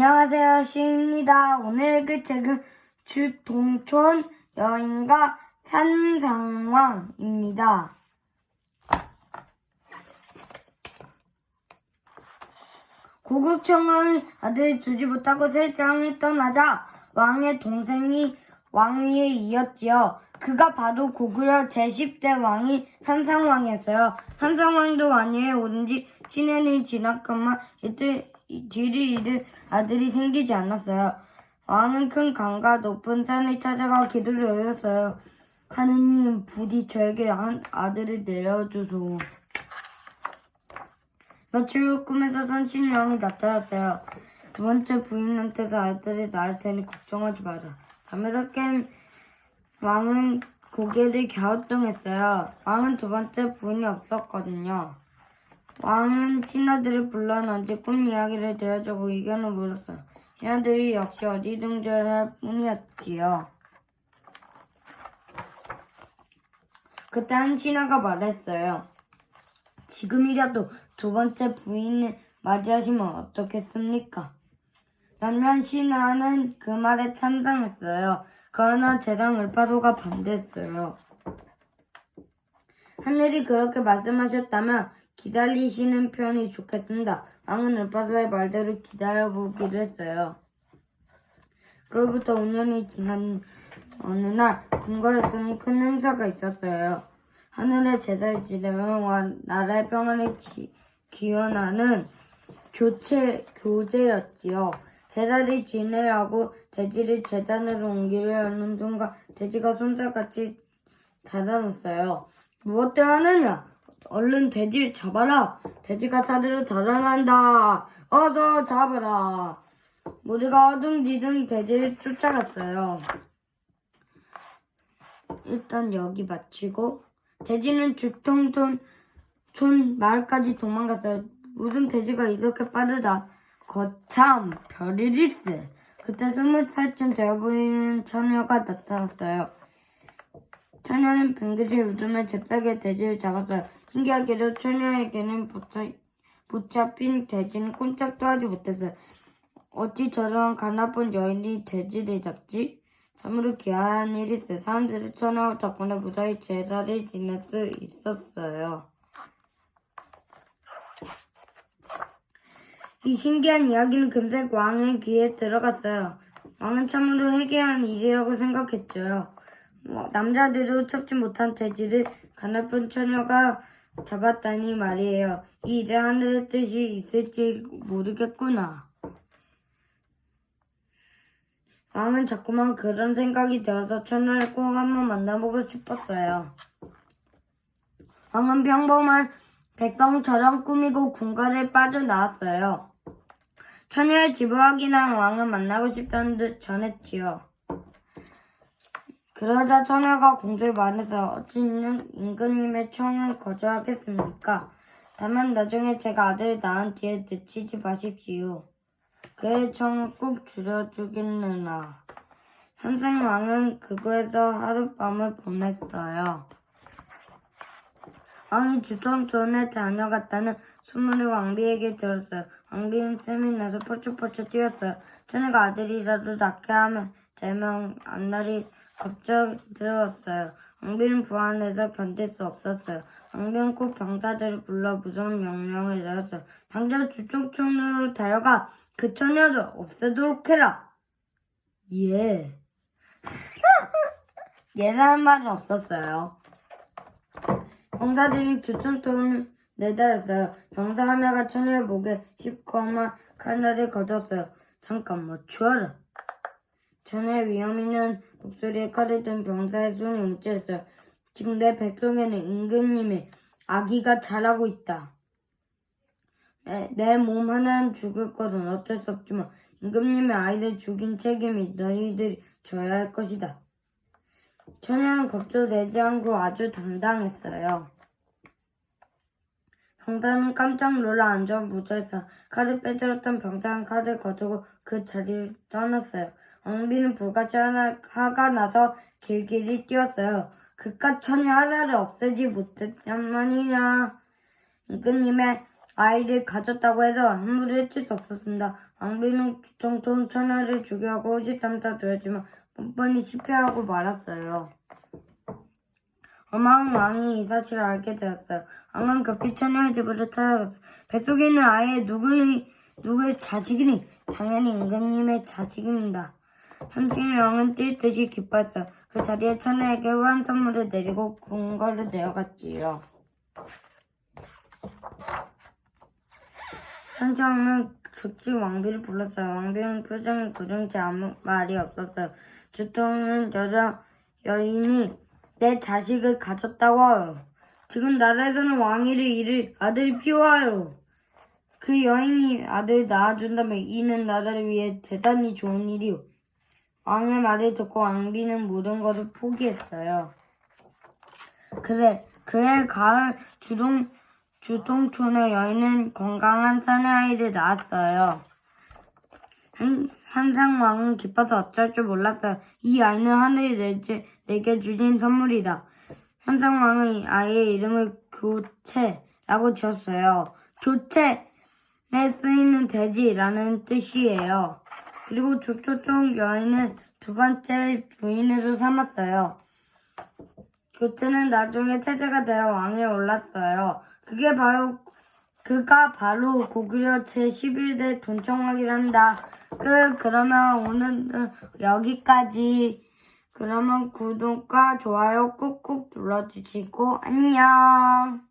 안녕하세요, 시입니다. 오늘 그 책은 주동촌 여인과 산상왕입니다. 고국청왕이 아들 주지 못하고 세상을 떠나자 왕의 동생이 왕위에 이었지요. 그가 바로 고구려 제10대 왕이 산상왕이었어요. 산상왕도 왕위에 오른 지 7년이 지났건만 이틀, 뒤를 잃은 아들이 생기지 않았어요. 왕은 큰 강과 높은 산을 찾아가 기도를 올렸어요. 하느님 부디 저에게 한 아들을 내려주소. 며칠 후 꿈에서 선신령이 나타났어요. 두 번째 부인한테서 아들이 낳을 테니 걱정하지 마라. 잠에서 깬 왕은 고개를 갸우뚱했어요. 왕은 두 번째 부인이 없었거든요. 왕은 신하들을 불러 넌지 꿈 이야기를 들려주고 의견을 물었어요. 신하들이 역시 어디둥절할 뿐이었지요. 그때 한 신하가 말했어요. 지금이라도 두 번째 부인을 맞이하시면 어떻겠습니까? 남면 신하는 그 말에 찬성했어요. 그러나 대장 을파도가 반대했어요. 하늘이 그렇게 말씀하셨다면 기다리시는 편이 좋겠습니다. 왕은 을파도의 말대로 기다려보기로 했어요. 그로부터 5년이 지난 어느 날 궁궐에 쓰는 큰 행사가 있었어요. 하늘의 제사를 지내와 나라의 평안을 지- 기원하는 교체, 교제였지요. 제사를 지내라고 돼지를 재단으로 옮기려 하는 순간 돼지가 손살같이 달아났어요. 무엇들 하느냐? 얼른 돼지를 잡아라. 돼지가 사대로 달아난다. 어서 잡아라. 모두가 어둥지둥 돼지를 쫓아갔어요. 일단 여기 마치고 돼지는 죽통촌 촌 마을까지 도망갔어요. 무슨 돼지가 이렇게 빠르다. 거참 별일일세. 그때 스물 살쯤 되어 보이는 처녀가 나타났어요. 처녀는 빙긋이 웃으며 잽싸게 돼지를 잡았어요. 신기하게도 처녀에게는 붙여, 붙잡힌 돼지는 꼼짝도 하지 못했어요. 어찌 저런 가나쁜 여인이 돼지를 잡지? 참으로 귀한 일이었어요. 사람들이 처녀 덕분에 무사히 제사를 지낼 수 있었어요. 이 신기한 이야기는 금세 왕의 귀에 들어갔어요. 왕은 참으로 해괴한 일이라고 생각했죠. 뭐, 남자들도 첩지 못한 돼지를 가나쁜 처녀가 잡았다니 말이에요. 이 일에 하늘의 뜻이 있을지 모르겠구나. 왕은 자꾸만 그런 생각이 들어서 처녀를 꼭 한번 만나보고 싶었어요. 왕은 평범한 백성처럼 꾸미고 궁궐에 빠져나왔어요. 처녀의 집을 확인한 왕은 만나고 싶다는 듯 전했지요. 그러자 처녀가 공주에 말해서 어찌 있는 임금님의 청을 거절하겠습니까? 다만 나중에 제가 아들을 낳은 뒤에 늦추지 마십시오. 그의 청을 꼭 줄여주겠느나. 삼생왕은 그곳에서 하룻밤을 보냈어요. 왕이 주청촌에 다녀갔다는 소문을 왕비에게 들었어요. 왕비는 셈이 나서 펄쩍펄쩍 뛰었어요. 처녀가 아들이라도 낳게 하면 제명 안날이 갑자기 들어왔어요. 왕비는 불안해서 견딜 수 없었어요. 왕비는 꼭 병사들을 불러 무서운 명령을 내렸어요. 당장 주청촌으로 데려가 그 처녀를 없애도록 해라. 예. 예라는 말은 없었어요. 병사들이 주청통을 내달았어요. 병사 하나가 처녀의 목에 씹고만 칼날을 거뒀어요. 잠깐 멈추어라. 처녀의 위험이는 목소리에 칼을 든 병사의 손이 움찔했어요. 지금 내 백성에는 임금님의 아기가 자라고 있다. 내 몸 하나는 죽을 것은 어쩔 수 없지만 임금님의 아이를 죽인 책임이 너희들이 져야 할 것이다. 처녀는 겁조내지 않고 아주 당당했어요. 병사는 깜짝 놀라 앉아 무도해서 카드 빼들었던 병사는 카드를 거두고 그 자리를 떠났어요. 왕비는 불같이 하나, 화가 나서 길길이 뛰었어요. 그깟 처녀 하나를 없애지 못했냔 말이냐. 임금님의 아이를 가졌다고 해서 함부로 해칠 수 없었습니다. 왕비는 주통돈 천하를 죽여고 호시탐타 되었지만 뻔뻔히 실패하고 말았어요. 어마한 왕이 이 사실을 알게 되었어요. 왕은 급히 처녀의 집으로 찾아갔어요. 뱃속에 있는 아이의 누구의, 누구의 자식이니? 당연히 임금님의 자식입니다. 삼촌 왕은 뛸 듯이 기뻤어요. 그 자리에 처녀에게 후한 선물을 내리고 궁궐을 내어갔지요. 삼촌은 즉시 왕비를 불렀어요. 왕비는 표정이 굳은지 아무 말이 없었어요. 주통은 여자 여인이 내 자식을 가졌다고. 지금 나라에서는 왕위를 잃을 아들이 필요하요. 그 여인이 아들 낳아준다면 이는 나라를 위해 대단히 좋은 일이요. 왕의 말을 듣고 왕비는 모든 것을 포기했어요. 그래, 그해 가을 주동, 주동촌의 여인은 건강한 사내 아이를 낳았어요. 한, 한상 왕은 기뻐서 어쩔 줄 몰랐어요. 이 아이는 하늘이 내게, 내게 주신 선물이다. 한상 왕은 이 아이의 이름을 교체라고 지었어요. 교체에 쓰이는 돼지라는 뜻이에요. 그리고 주초총 여인은 두 번째 부인으로 삼았어요. 교체는 나중에 태제가 되어 왕에 올랐어요. 그게 바로 그가 바로 고구려 제11대 돈청왕이란다. 그 그러면 오늘은 여기까지. 그러면 구독과 좋아요 꾹꾹 눌러주시고 안녕.